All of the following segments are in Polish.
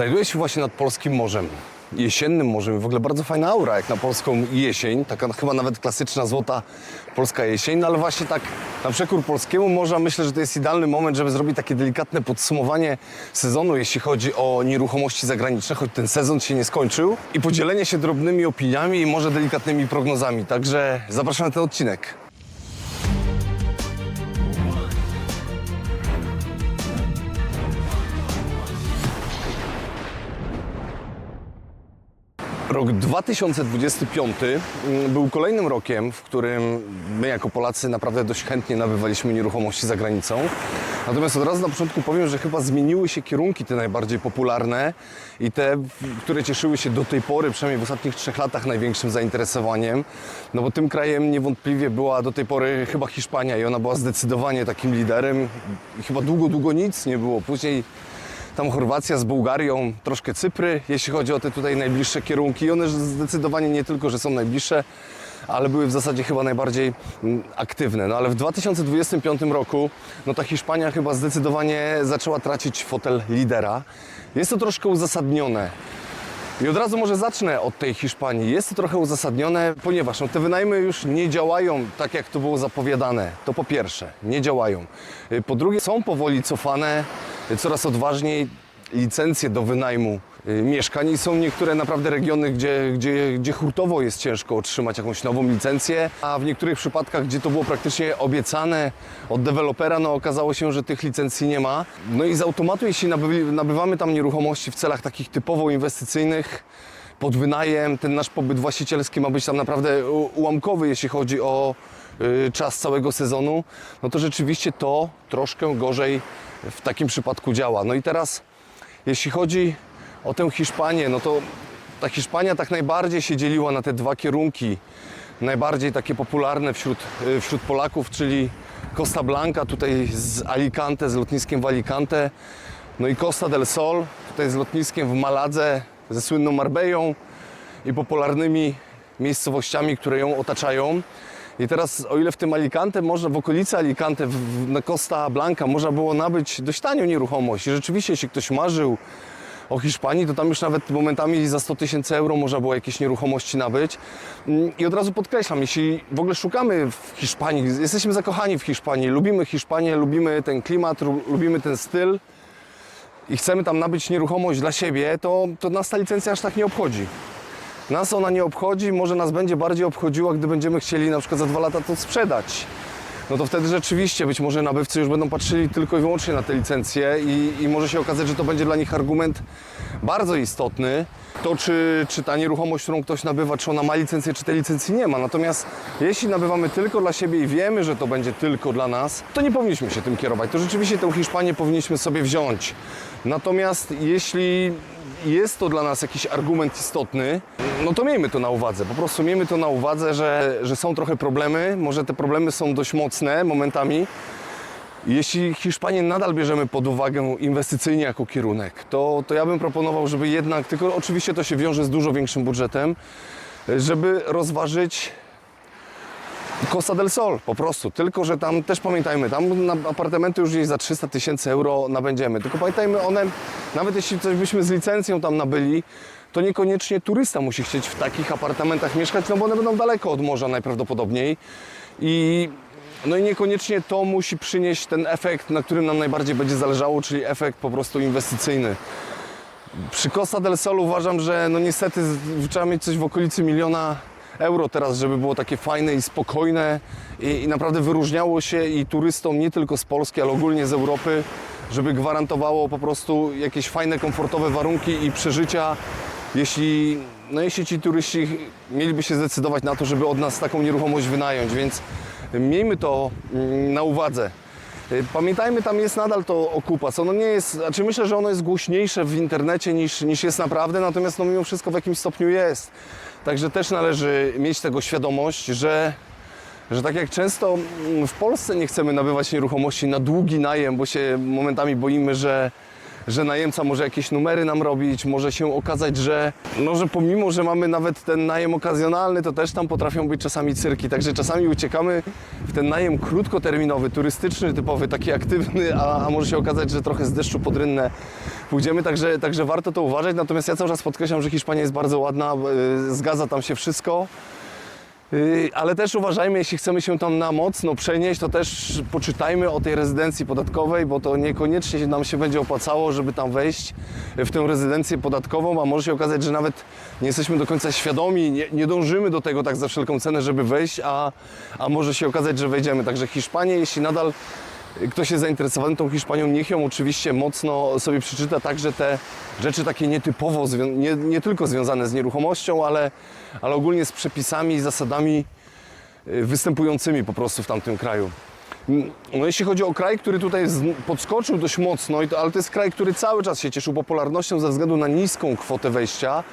Znajduję się właśnie nad polskim morzem. Jesiennym morzem. W ogóle bardzo fajna aura, jak na polską jesień. Taka chyba nawet klasyczna, złota polska jesień. No ale właśnie tak na przekór polskiemu morza myślę, że to jest idealny moment, żeby zrobić takie delikatne podsumowanie sezonu, jeśli chodzi o nieruchomości zagraniczne, choć ten sezon się nie skończył. I podzielenie się drobnymi opiniami i może delikatnymi prognozami. Także zapraszam na ten odcinek. Rok 2025 mm, był kolejnym rokiem, w którym my jako Polacy naprawdę dość chętnie nabywaliśmy nieruchomości za granicą. Natomiast od razu na początku powiem, że chyba zmieniły się kierunki te najbardziej popularne i te, które cieszyły się do tej pory, przynajmniej w ostatnich trzech latach, największym zainteresowaniem. No bo tym krajem niewątpliwie była do tej pory chyba Hiszpania i ona była zdecydowanie takim liderem. I chyba długo, długo nic nie było. Później tam Chorwacja z Bułgarią, troszkę Cypry, jeśli chodzi o te tutaj najbliższe kierunki. I one zdecydowanie nie tylko, że są najbliższe, ale były w zasadzie chyba najbardziej mm, aktywne. No ale w 2025 roku no ta Hiszpania chyba zdecydowanie zaczęła tracić fotel lidera. Jest to troszkę uzasadnione. I od razu może zacznę od tej Hiszpanii. Jest to trochę uzasadnione, ponieważ no, te wynajmy już nie działają tak, jak to było zapowiadane. To po pierwsze, nie działają. Y, Po drugie, są powoli cofane coraz odważniej licencje do wynajmu y, mieszkań i są niektóre naprawdę regiony, gdzie, gdzie, gdzie hurtowo jest ciężko otrzymać jakąś nową licencję, a w niektórych przypadkach, gdzie to było praktycznie obiecane od dewelopera, no okazało się, że tych licencji nie ma. No i z automatu, jeśli nabywamy tam nieruchomości w celach takich typowo inwestycyjnych, pod wynajem, ten nasz pobyt właścicielski ma być tam naprawdę ułamkowy, jeśli chodzi o y, czas całego sezonu, no to rzeczywiście to troszkę gorzej w takim przypadku działa. No i teraz, jeśli chodzi o tę Hiszpanię, no to ta Hiszpania tak najbardziej się dzieliła na te dwa kierunki, najbardziej takie popularne wśród, y, wśród Polaków, czyli Costa Blanca, tutaj z Alicante, z lotniskiem w Alicante, no i Costa del Sol, tutaj z lotniskiem w Maladze, ze słynną Marbellą i popularnymi miejscowościami, które ją otaczają. I teraz, o ile w tym Alicante, można w okolicy Alicante, w, na Costa Blanca, można było nabyć dość tanią nieruchomość. I rzeczywiście, jeśli ktoś marzył o Hiszpanii, to tam już nawet momentami za 100 tysięcy euro można było jakieś nieruchomości nabyć. Mm, I od razu podkreślam, jeśli w ogóle szukamy w Hiszpanii, jesteśmy zakochani w Hiszpanii, lubimy Hiszpanię, lubimy ten klimat, lu- lubimy ten styl i chcemy tam nabyć nieruchomość dla siebie, to, to nas ta licencja aż tak nie obchodzi. Nas ona nie obchodzi, może nas będzie bardziej obchodziła, gdy będziemy chcieli na przykład za dwa lata to sprzedać. No to wtedy rzeczywiście być może nabywcy już będą patrzyli tylko i wyłącznie na te licencje i, i może się okazać, że to będzie dla nich argument bardzo istotny. To, czy, czy ta nieruchomość, którą ktoś nabywa, czy ona ma licencję, czy tej licencji nie ma. Natomiast jeśli nabywamy tylko dla siebie i wiemy, że to będzie tylko dla nas, to nie powinniśmy się tym kierować. To rzeczywiście tę Hiszpanię powinniśmy sobie wziąć. Natomiast jeśli jest to dla nas jakiś argument istotny, no to miejmy to na uwadze. Po prostu miejmy to na uwadze, że, że są trochę problemy. Może te problemy są dość mocne momentami. Jeśli Hiszpanię nadal bierzemy pod uwagę inwestycyjnie jako kierunek, to, to ja bym proponował, żeby jednak, tylko oczywiście to się wiąże z dużo większym budżetem, żeby rozważyć Costa del Sol po prostu. Tylko, że tam też pamiętajmy, tam na apartamenty już gdzieś za 300 tysięcy euro nabędziemy. Tylko pamiętajmy, one, nawet jeśli coś byśmy z licencją tam nabyli, to niekoniecznie turysta musi chcieć w takich apartamentach mieszkać, no bo one będą daleko od morza najprawdopodobniej. I no i niekoniecznie to musi przynieść ten efekt, na którym nam najbardziej będzie zależało, czyli efekt po prostu inwestycyjny. Przy Costa del Sol uważam, że no niestety trzeba mieć coś w okolicy miliona euro teraz, żeby było takie fajne i spokojne. I, i naprawdę wyróżniało się i turystom nie tylko z Polski, ale ogólnie z Europy, żeby gwarantowało po prostu jakieś fajne, komfortowe warunki i przeżycia, jeśli, no jeśli ci turyści mieliby się zdecydować na to, żeby od nas taką nieruchomość wynająć, więc miejmy to mm, na uwadze. Y, Pamiętajmy, tam jest nadal to okupas. Ono nie jest, znaczy myślę, że ono jest głośniejsze w internecie niż, niż jest naprawdę, natomiast no mimo wszystko w jakimś stopniu jest. Także też należy mieć tego świadomość, że, że tak jak często mm, w Polsce nie chcemy nabywać nieruchomości na długi najem, bo się momentami boimy, że, że najemca może jakieś numery nam robić, może się okazać, że, no, że pomimo, że mamy nawet ten najem okazjonalny, to też tam potrafią być czasami cyrki. Także czasami uciekamy w ten najem krótkoterminowy, turystyczny, typowy, taki aktywny, a, a może się okazać, że trochę z deszczu pod rynnę pójdziemy, także, także warto to uważać. Natomiast ja cały czas podkreślam, że Hiszpania jest bardzo ładna, y, zgadza tam się wszystko. Y, Ale też uważajmy, jeśli chcemy się tam na mocno przenieść, to też poczytajmy o tej rezydencji podatkowej, bo to niekoniecznie nam się będzie opłacało, żeby tam wejść w tę rezydencję podatkową, a może się okazać, że nawet nie jesteśmy do końca świadomi, nie, nie dążymy do tego tak za wszelką cenę, żeby wejść, a, a może się okazać, że wejdziemy. Także Hiszpanię, jeśli nadal ktoś jest zainteresowany tą Hiszpanią, niech ją oczywiście mocno sobie przeczyta, także te rzeczy takie nietypowo, nie, nie tylko związane z nieruchomością, ale, ale ogólnie z przepisami i zasadami y, występującymi po prostu w tamtym kraju. Mm, No jeśli chodzi o kraj, który tutaj podskoczył dość mocno, ale to jest kraj, który cały czas się cieszył popularnością ze względu na niską kwotę wejścia,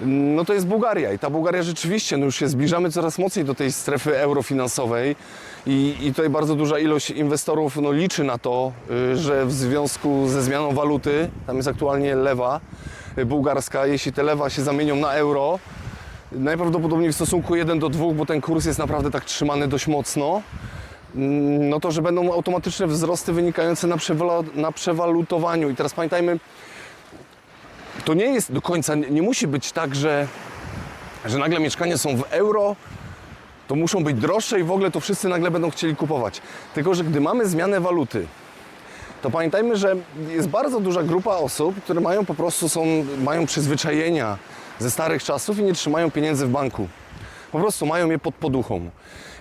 no to jest Bułgaria i ta Bułgaria rzeczywiście, no już się zbliżamy coraz mocniej do tej strefy eurofinansowej i, i tutaj bardzo duża ilość inwestorów no, liczy na to, y, że w związku ze zmianą waluty, tam jest aktualnie lewa bułgarska, jeśli te lewa się zamienią na euro, najprawdopodobniej w stosunku 1 do 2, bo ten kurs jest naprawdę tak trzymany dość mocno, mm, no to, że będą automatyczne wzrosty wynikające na, na przewalutowaniu. I teraz pamiętajmy, to nie jest do końca, nie, nie musi być tak, że, że nagle mieszkania są w euro, to muszą być droższe i w ogóle to wszyscy nagle będą chcieli kupować. Tylko, że gdy mamy zmianę waluty, to pamiętajmy, że jest bardzo duża grupa osób, które mają po prostu są, mają przyzwyczajenia ze starych czasów i nie trzymają pieniędzy w banku. Po prostu mają je pod poduchą.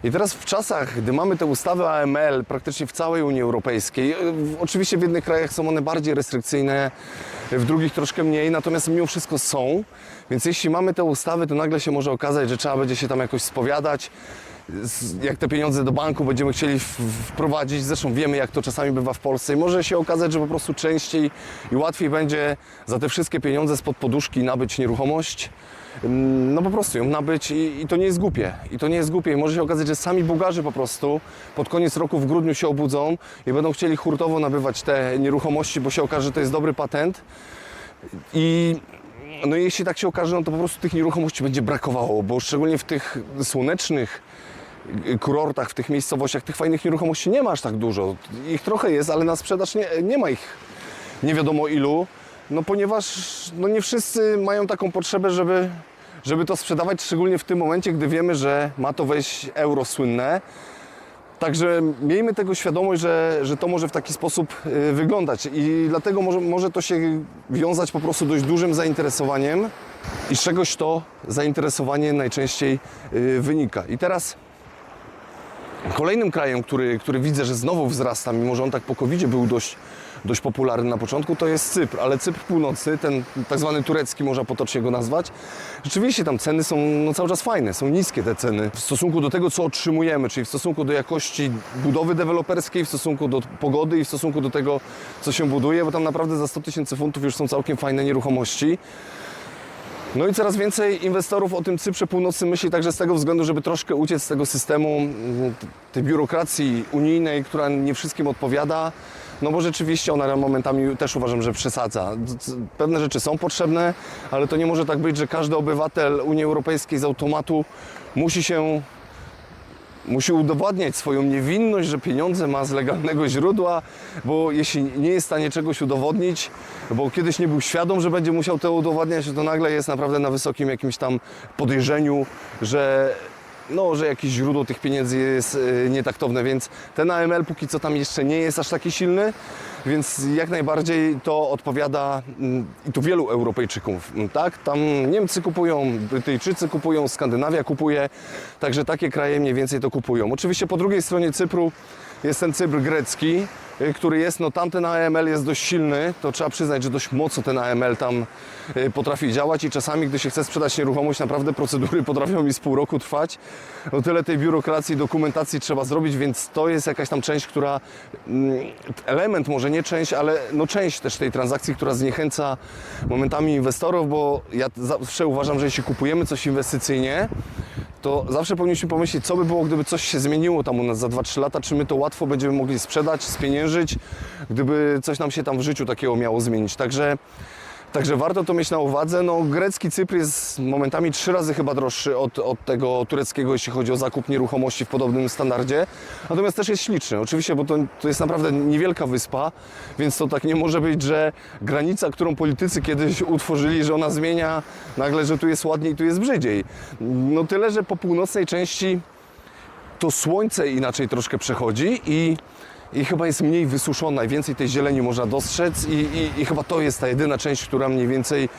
I teraz w czasach, gdy mamy te ustawy AML praktycznie w całej Unii Europejskiej, e, oczywiście w jednych krajach są one bardziej restrykcyjne, w drugich troszkę mniej, natomiast mimo wszystko są. Więc jeśli mamy te ustawy, to nagle się może okazać, że trzeba będzie się tam jakoś spowiadać, jak te pieniądze do banku będziemy chcieli wprowadzić. Zresztą wiemy, jak to czasami bywa w Polsce i może się okazać, że po prostu częściej i łatwiej będzie za te wszystkie pieniądze spod poduszki nabyć nieruchomość. Mm, No po prostu ją nabyć i, i to nie jest głupie. I to nie jest głupie. I może się okazać, że sami Bułgarzy po prostu pod koniec roku w grudniu się obudzą i będą chcieli hurtowo nabywać te nieruchomości, bo się okaże, że to jest dobry patent. I no jeśli tak się okaże, no to po prostu tych nieruchomości będzie brakowało, bo szczególnie w tych słonecznych y, kurortach, w tych miejscowościach, tych fajnych nieruchomości nie ma aż tak dużo. Ich trochę jest, ale na sprzedaż nie, nie ma ich nie wiadomo ilu, no ponieważ no nie wszyscy mają taką potrzebę, żeby, żeby to sprzedawać, szczególnie w tym momencie, gdy wiemy, że ma to wejść euro słynne. Także miejmy tego świadomość, że, że to może w taki sposób y, wyglądać i dlatego może, może to się wiązać po prostu dość dużym zainteresowaniem i z czegoś to zainteresowanie najczęściej y, wynika. I teraz kolejnym krajem, który, który widzę, że znowu wzrasta, mimo że on tak po covid był dość, dość popularny na początku, to jest Cypr, ale Cypr północny, ten tak zwany turecki, można potocznie go nazwać, rzeczywiście tam ceny są no, cały czas fajne, są niskie te ceny w stosunku do tego, co otrzymujemy, czyli w stosunku do jakości budowy deweloperskiej, w stosunku do pogody i w stosunku do tego, co się buduje, bo tam naprawdę za 100 tysięcy funtów już są całkiem fajne nieruchomości. No i coraz więcej inwestorów o tym Cyprze Północnym myśli także z tego względu, żeby troszkę uciec z tego systemu mm, tej biurokracji unijnej, która nie wszystkim odpowiada. No bo rzeczywiście ona momentami też uważam, że przesadza. Pewne rzeczy są potrzebne, ale to nie może tak być, że każdy obywatel Unii Europejskiej z automatu musi się musi udowadniać swoją niewinność, że pieniądze ma z legalnego źródła, bo jeśli nie jest w stanie czegoś udowodnić, bo kiedyś nie był świadom, że będzie musiał to udowadniać, to nagle jest naprawdę na wysokim jakimś tam podejrzeniu, że no, że jakieś źródło tych pieniędzy jest y, nietaktowne, więc ten AML póki co tam jeszcze nie jest aż taki silny, więc jak najbardziej to odpowiada mm, i tu wielu Europejczyków, mm, tak? Tam Niemcy kupują, Brytyjczycy kupują, Skandynawia kupuje, także takie kraje mniej więcej to kupują. Oczywiście po drugiej stronie Cypru jest ten Cypr grecki, y, który jest, no tamten AML jest dość silny, to trzeba przyznać, że dość mocno ten AML tam y, potrafi działać i czasami, gdy się chce sprzedać nieruchomość, naprawdę procedury potrafią mi z pół roku trwać. No tyle tej biurokracji, dokumentacji trzeba zrobić, więc to jest jakaś tam część, która, mm, element może nie część, ale no część też tej transakcji, która zniechęca momentami inwestorów, bo ja zawsze uważam, że jeśli kupujemy coś inwestycyjnie, to zawsze powinniśmy pomyśleć, co by było, gdyby coś się zmieniło tam u nas za 2-3 lata, czy my to łatwo będziemy mogli sprzedać, spieniężyć, gdyby coś nam się tam w życiu takiego miało zmienić. Także Także warto to mieć na uwadze. No, grecki Cypr jest momentami trzy razy chyba droższy od, od tego tureckiego, jeśli chodzi o zakup nieruchomości w podobnym standardzie. Natomiast też jest śliczny. Oczywiście, bo to, to jest naprawdę niewielka wyspa, więc to tak nie może być, że granica, którą politycy kiedyś utworzyli, że ona zmienia nagle, że tu jest ładniej, tu jest brzydziej. No tyle, że po północnej części to słońce inaczej troszkę przechodzi i, i chyba jest mniej wysuszona i więcej tej zieleni można dostrzec i, i, i chyba to jest ta jedyna część, która mniej więcej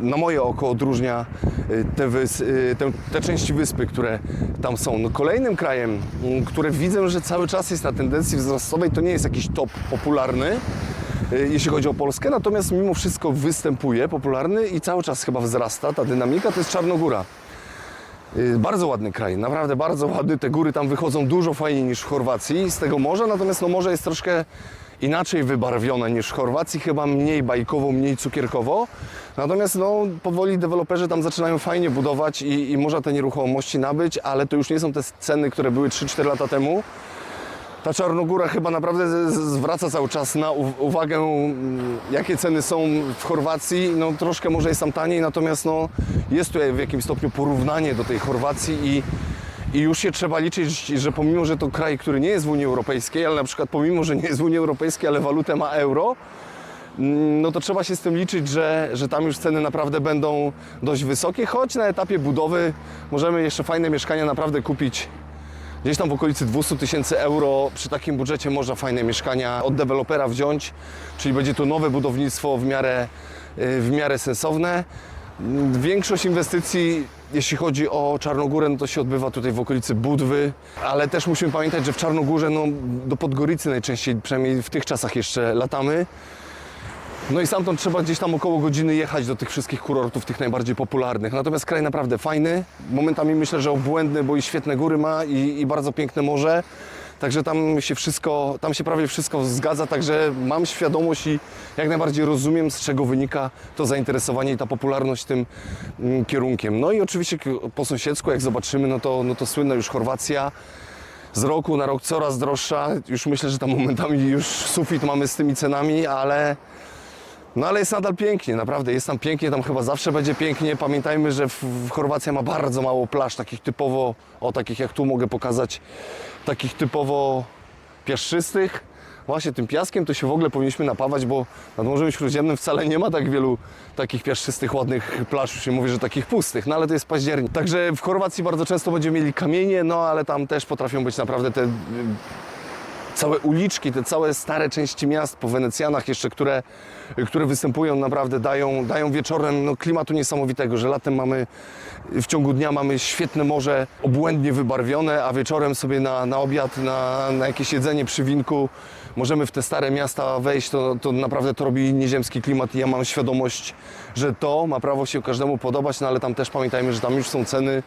na moje oko odróżnia y, te, wys, y, te, te części wyspy, które tam są. No kolejnym krajem, mm, które widzę, że cały czas jest na tendencji wzrostowej, to nie jest jakiś top popularny, y, jeśli chodzi o Polskę, natomiast mimo wszystko występuje popularny i cały czas chyba wzrasta ta dynamika, to jest Czarnogóra. Y, Bardzo ładny kraj, naprawdę bardzo ładny. Te góry tam wychodzą dużo fajniej niż w Chorwacji z tego morza, natomiast no morze jest troszkę inaczej wybarwione niż w Chorwacji, chyba mniej bajkowo, mniej cukierkowo. Natomiast no, powoli deweloperzy tam zaczynają fajnie budować i, i można te nieruchomości nabyć, ale to już nie są te ceny, które były 3-4 lata temu. Ta Czarnogóra chyba naprawdę zwraca cały czas na uwagę, mm, jakie ceny są w Chorwacji. No troszkę może jest tam taniej, natomiast no, jest tutaj w jakimś stopniu porównanie do tej Chorwacji i, i już się trzeba liczyć, że pomimo, że to kraj, który nie jest w Unii Europejskiej, ale na przykład pomimo, że nie jest w Unii Europejskiej, ale walutę ma euro, mm, no to trzeba się z tym liczyć, że, że tam już ceny naprawdę będą dość wysokie, choć na etapie budowy możemy jeszcze fajne mieszkania naprawdę kupić Gdzieś tam w okolicy 200 tysięcy euro przy takim budżecie można fajne mieszkania od dewelopera wziąć, czyli będzie to nowe budownictwo w miarę, y, w miarę sensowne. Większość inwestycji, jeśli chodzi o Czarnogórę, no to się odbywa tutaj w okolicy Budwy, ale też musimy pamiętać, że w Czarnogórze no, do Podgoricy najczęściej, przynajmniej w tych czasach jeszcze latamy. No i stamtąd trzeba gdzieś tam około godziny jechać do tych wszystkich kurortów, tych najbardziej popularnych. Natomiast kraj naprawdę fajny. Momentami myślę, że obłędny, bo i świetne góry ma i, i bardzo piękne morze. Także tam się wszystko, tam się prawie wszystko zgadza, także mam świadomość i jak najbardziej rozumiem, z czego wynika to zainteresowanie i ta popularność tym mm, kierunkiem. No i oczywiście po sąsiedzku, jak zobaczymy, no to, no to słynna już Chorwacja z roku na rok coraz droższa. Już myślę, że tam momentami już sufit mamy z tymi cenami, ale no ale jest nadal pięknie, naprawdę jest tam pięknie, tam chyba zawsze będzie pięknie. Pamiętajmy, że w, w Chorwacja ma bardzo mało plaż, takich typowo, o takich jak tu mogę pokazać, takich typowo piaszczystych. Właśnie tym piaskiem to się w ogóle powinniśmy napawać, bo nad Morzem Śródziemnym wcale nie ma tak wielu takich piaszczystych, ładnych plaż. Już się mówi, że takich pustych, no ale to jest październik. Także w Chorwacji bardzo często będziemy mieli kamienie, no ale tam też potrafią być naprawdę te całe uliczki, te całe stare części miast po Wenecjanach jeszcze, które, które występują, naprawdę dają, dają wieczorem no, klimatu niesamowitego, że latem mamy, w ciągu dnia mamy świetne morze, obłędnie wybarwione, a wieczorem sobie na, na obiad, na, na jakieś jedzenie przy winku możemy w te stare miasta wejść, to, to naprawdę to robi nieziemski klimat i ja mam świadomość, że to ma prawo się każdemu podobać, no ale tam też pamiętajmy, że tam już są ceny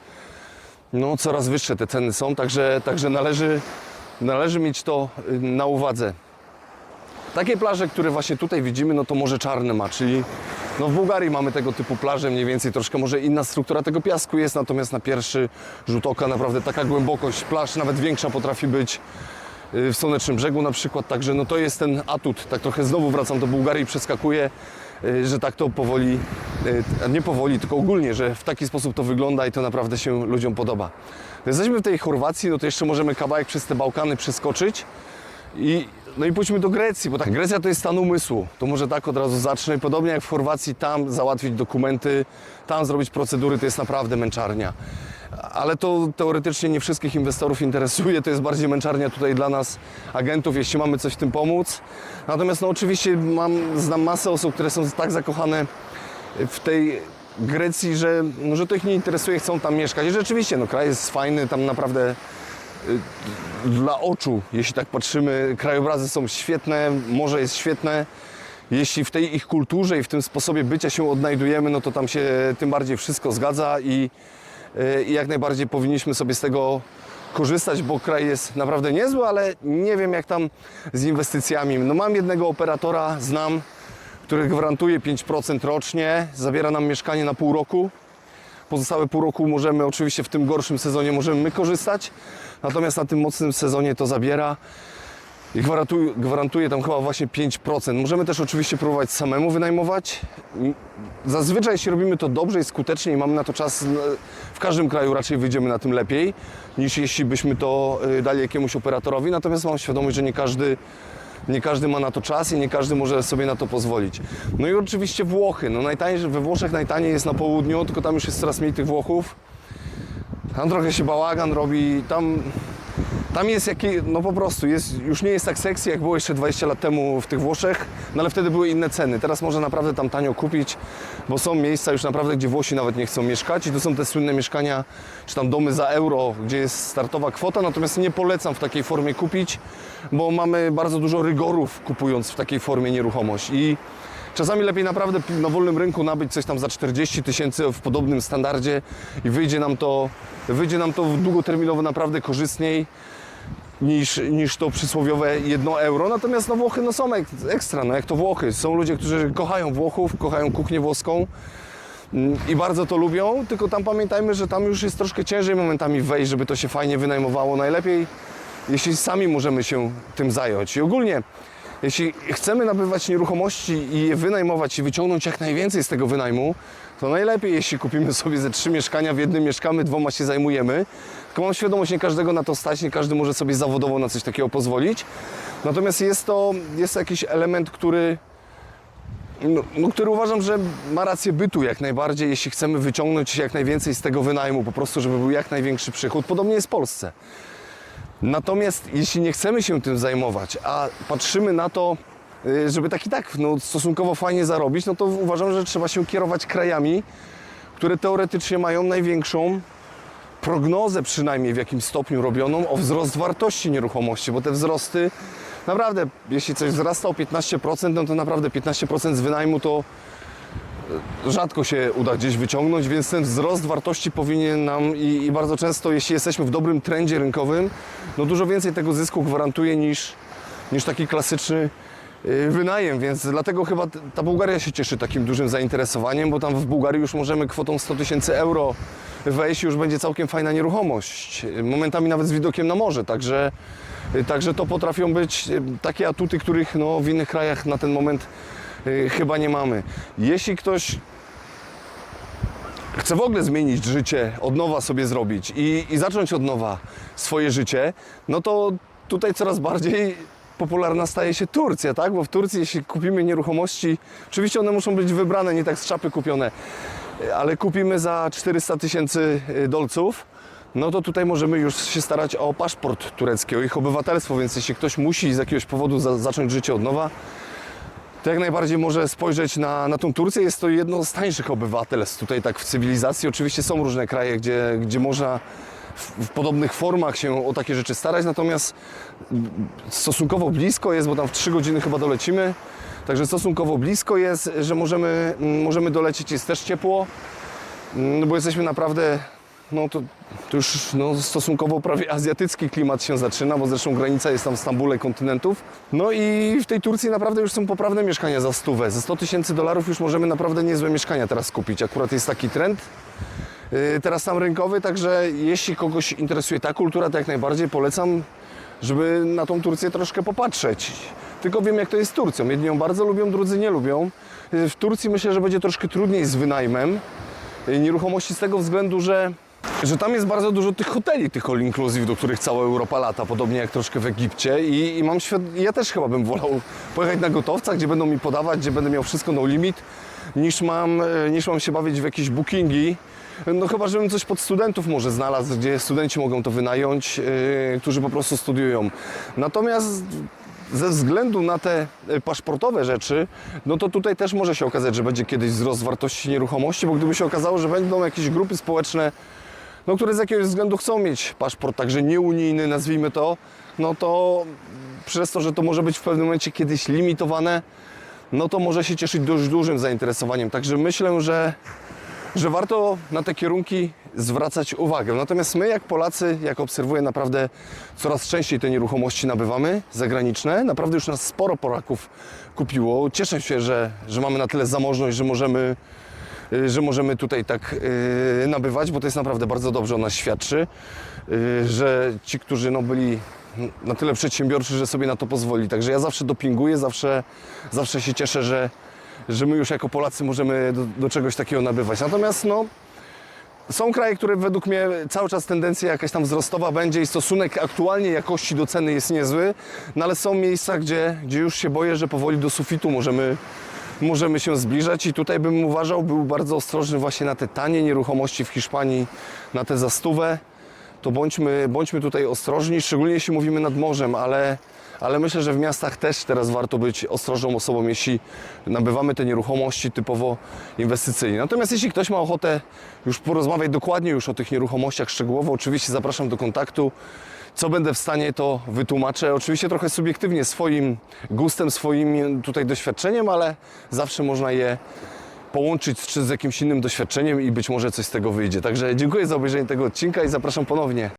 no coraz wyższe te ceny są, także, także należy, należy mieć to y, na uwadze. Takie plaże, które właśnie tutaj widzimy, no to Morze Czarne ma, czyli no w Bułgarii mamy tego typu plaże, mniej więcej troszkę może inna struktura tego piasku jest, natomiast na pierwszy rzut oka naprawdę taka głębokość. Plaż, nawet większa potrafi być y, w Słonecznym Brzegu na przykład, także no to jest ten atut, tak trochę znowu wracam do Bułgarii, przeskakuję, że tak to powoli, a nie powoli, tylko ogólnie, że w taki sposób to wygląda i to naprawdę się ludziom podoba. Jesteśmy w tej Chorwacji, no to jeszcze możemy kawałek przez te Bałkany przeskoczyć i, no i pójdźmy do Grecji, bo tak, Grecja to jest stan umysłu. To może tak od razu zacznę. Podobnie jak w Chorwacji, tam załatwić dokumenty, tam zrobić procedury, to jest naprawdę męczarnia. Ale to teoretycznie nie wszystkich inwestorów interesuje, to jest bardziej męczarnia tutaj dla nas, agentów, jeśli mamy coś w tym pomóc. Natomiast no oczywiście mam, znam masę osób, które są tak zakochane w tej Grecji, że, no, że to ich nie interesuje, chcą tam mieszkać. I rzeczywiście, no kraj jest fajny, tam naprawdę dla oczu, jeśli tak patrzymy, krajobrazy są świetne, morze jest świetne. Jeśli w tej ich kulturze i w tym sposobie bycia się odnajdujemy, no to tam się tym bardziej wszystko zgadza i, y, i jak najbardziej powinniśmy sobie z tego korzystać, bo kraj jest naprawdę niezły, ale nie wiem jak tam z inwestycjami. No mam jednego operatora, znam, który gwarantuje 5% rocznie, zabiera nam mieszkanie na pół roku. Pozostałe pół roku możemy, oczywiście w tym gorszym sezonie możemy my korzystać, natomiast na tym mocnym sezonie to zabiera. i gwarantuje, gwarantuje tam chyba właśnie 5%. Możemy też oczywiście próbować samemu wynajmować. Zazwyczaj jeśli robimy to dobrze i skutecznie i mamy na to czas, n- w każdym kraju raczej wyjdziemy na tym lepiej, niż jeśli byśmy to y, dali jakiemuś operatorowi. Natomiast mam świadomość, że nie każdy nie każdy ma na to czas i nie każdy może sobie na to pozwolić. No i oczywiście Włochy. No najtańsze, we Włoszech najtaniej jest na południu, tylko tam już jest coraz mniej tych Włochów. Tam trochę się bałagan robi, tam, tam jest jaki, no po prostu, jest, już nie jest tak sexy jak było jeszcze 20 lat temu w tych Włoszech, no ale wtedy były inne ceny. Teraz można naprawdę tam tanio kupić, bo są miejsca już naprawdę, gdzie Włosi nawet nie chcą mieszkać i to są te słynne mieszkania, czy tam domy za euro, gdzie jest startowa kwota, natomiast nie polecam w takiej formie kupić, bo mamy bardzo dużo rygorów kupując w takiej formie nieruchomość i Czasami lepiej naprawdę na wolnym rynku nabyć coś tam za 40 tysięcy w podobnym standardzie i wyjdzie nam to, wyjdzie nam to długoterminowo naprawdę korzystniej niż, niż to przysłowiowe 1 euro. Natomiast no Włochy no są ek- ekstra, no jak to Włochy. Są ludzie, którzy kochają Włochów, kochają kuchnię włoską mm, i bardzo to lubią, tylko tam pamiętajmy, że tam już jest troszkę ciężej momentami wejść, żeby to się fajnie wynajmowało. Najlepiej, jeśli sami możemy się tym zająć. I ogólnie jeśli chcemy nabywać nieruchomości i je wynajmować i wyciągnąć jak najwięcej z tego wynajmu, to najlepiej, jeśli kupimy sobie ze trzy mieszkania, w jednym mieszkamy, dwoma się zajmujemy. Tylko mam świadomość, nie każdego na to stać, nie każdy może sobie zawodowo na coś takiego pozwolić. Natomiast jest to, jest jakiś element, który, no, no, który uważam, że ma rację bytu jak najbardziej, jeśli chcemy wyciągnąć jak najwięcej z tego wynajmu, po prostu, żeby był jak największy przychód. Podobnie jest w Polsce. Natomiast jeśli nie chcemy się tym zajmować, a patrzymy na to, y, żeby tak i tak no, stosunkowo fajnie zarobić, no to uważam, że trzeba się kierować krajami, które teoretycznie mają największą prognozę przynajmniej w jakimś stopniu robioną o wzrost wartości nieruchomości, bo te wzrosty naprawdę, jeśli coś wzrasta o 15%, no to naprawdę 15% z wynajmu to rzadko się uda gdzieś wyciągnąć, więc ten wzrost wartości powinien nam i, i bardzo często, jeśli jesteśmy w dobrym trendzie rynkowym, no dużo więcej tego zysku gwarantuje niż, niż taki klasyczny y, wynajem, więc dlatego chyba ta Bułgaria się cieszy takim dużym zainteresowaniem, bo tam w Bułgarii już możemy kwotą 100 tysięcy euro wejść już będzie całkiem fajna nieruchomość, momentami nawet z widokiem na morze, także, także to potrafią być y, takie atuty, których no, w innych krajach na ten moment y, chyba nie mamy. Jeśli ktoś chce w ogóle zmienić życie, od nowa sobie zrobić i, i zacząć od nowa swoje życie, no to tutaj coraz bardziej popularna staje się Turcja, tak? Bo w Turcji, jeśli kupimy nieruchomości, oczywiście one muszą być wybrane, nie tak z czapy kupione, ale kupimy za 400 tysięcy y, dolców, no to tutaj możemy już się starać o paszport turecki, o ich obywatelstwo, więc jeśli ktoś musi z jakiegoś powodu za, zacząć życie od nowa, to jak najbardziej może spojrzeć na, na tą Turcję. Jest to jedno z tańszych obywatelstw tutaj tak w cywilizacji. Oczywiście są różne kraje, gdzie, gdzie można w, podobnych formach się o takie rzeczy starać, natomiast stosunkowo blisko jest, bo tam w 3 godziny chyba dolecimy. Także stosunkowo blisko jest, że możemy, mm, możemy dolecieć, jest też ciepło, mm, no bo jesteśmy naprawdę, no to, to już no, stosunkowo prawie azjatycki klimat się zaczyna, bo zresztą granica jest tam w Stambule kontynentów. No i w tej Turcji naprawdę już są poprawne mieszkania za stówę. Za 100 tysięcy dolarów już możemy naprawdę niezłe mieszkania teraz kupić. Akurat jest taki trend teraz tam rynkowy, także jeśli kogoś interesuje ta kultura, to jak najbardziej polecam, żeby na tą Turcję troszkę popatrzeć. Tylko wiem, jak to jest z Turcją. Jedni ją bardzo lubią, drudzy nie lubią. Yy, W Turcji myślę, że będzie troszkę trudniej z wynajmem yy, nieruchomości z tego względu, że że tam jest bardzo dużo tych hoteli, tych all inclusive, do których cała Europa lata, podobnie jak troszkę w Egipcie i, i mam świad... ja też chyba bym wolał pojechać na gotowca, gdzie będą mi podawać, gdzie będę miał wszystko no limit, niż mam, niż mam się bawić w jakieś bookingi. No chyba, żebym coś pod studentów może znalazł, gdzie studenci mogą to wynająć, yy, którzy po prostu studiują. Natomiast ze względu na te e, paszportowe rzeczy, no to tutaj też może się okazać, że będzie kiedyś wzrost wartości nieruchomości, bo gdyby się okazało, że będą jakieś grupy społeczne, no, które z jakiegoś względu chcą mieć paszport, także nieunijny, nazwijmy to, no to przez to, że to może być w pewnym momencie kiedyś limitowane, no to może się cieszyć dość dużym zainteresowaniem. Także myślę, że, że warto na te kierunki zwracać uwagę. Natomiast my, jak Polacy, jak obserwuję, naprawdę coraz częściej te nieruchomości nabywamy zagraniczne. Naprawdę już nas sporo Polaków kupiło. Cieszę się, że, że mamy na tyle zamożność, że możemy y, że możemy tutaj tak y, nabywać, bo to jest naprawdę bardzo dobrze o nas świadczy, y, że ci, którzy no, byli na tyle przedsiębiorczy, że sobie na to pozwoli. Także ja zawsze dopinguję, zawsze, zawsze się cieszę, że, że my już jako Polacy możemy do, do czegoś takiego nabywać. Natomiast no, są kraje, które według mnie cały czas tendencja jakaś tam wzrostowa będzie i stosunek aktualnie jakości do ceny jest niezły, no ale są miejsca, gdzie, gdzie już się boję, że powoli do sufitu możemy, możemy się zbliżać i tutaj bym uważał, był bardzo ostrożny właśnie na te tanie nieruchomości w Hiszpanii, na te za stówę, to bądźmy, bądźmy tutaj ostrożni, szczególnie jeśli mówimy nad morzem, ale, ale myślę, że w miastach też teraz warto być ostrożną osobą, jeśli nabywamy te nieruchomości typowo inwestycyjnie. Natomiast jeśli ktoś ma ochotę już porozmawiać dokładnie już o tych nieruchomościach szczegółowo, oczywiście zapraszam do kontaktu. Co będę w stanie, to wytłumaczę. Oczywiście trochę subiektywnie, swoim gustem, swoim tutaj doświadczeniem, ale zawsze można je połączyć czy z jakimś innym doświadczeniem i być może coś z tego wyjdzie. Także dziękuję za obejrzenie tego odcinka i zapraszam ponownie.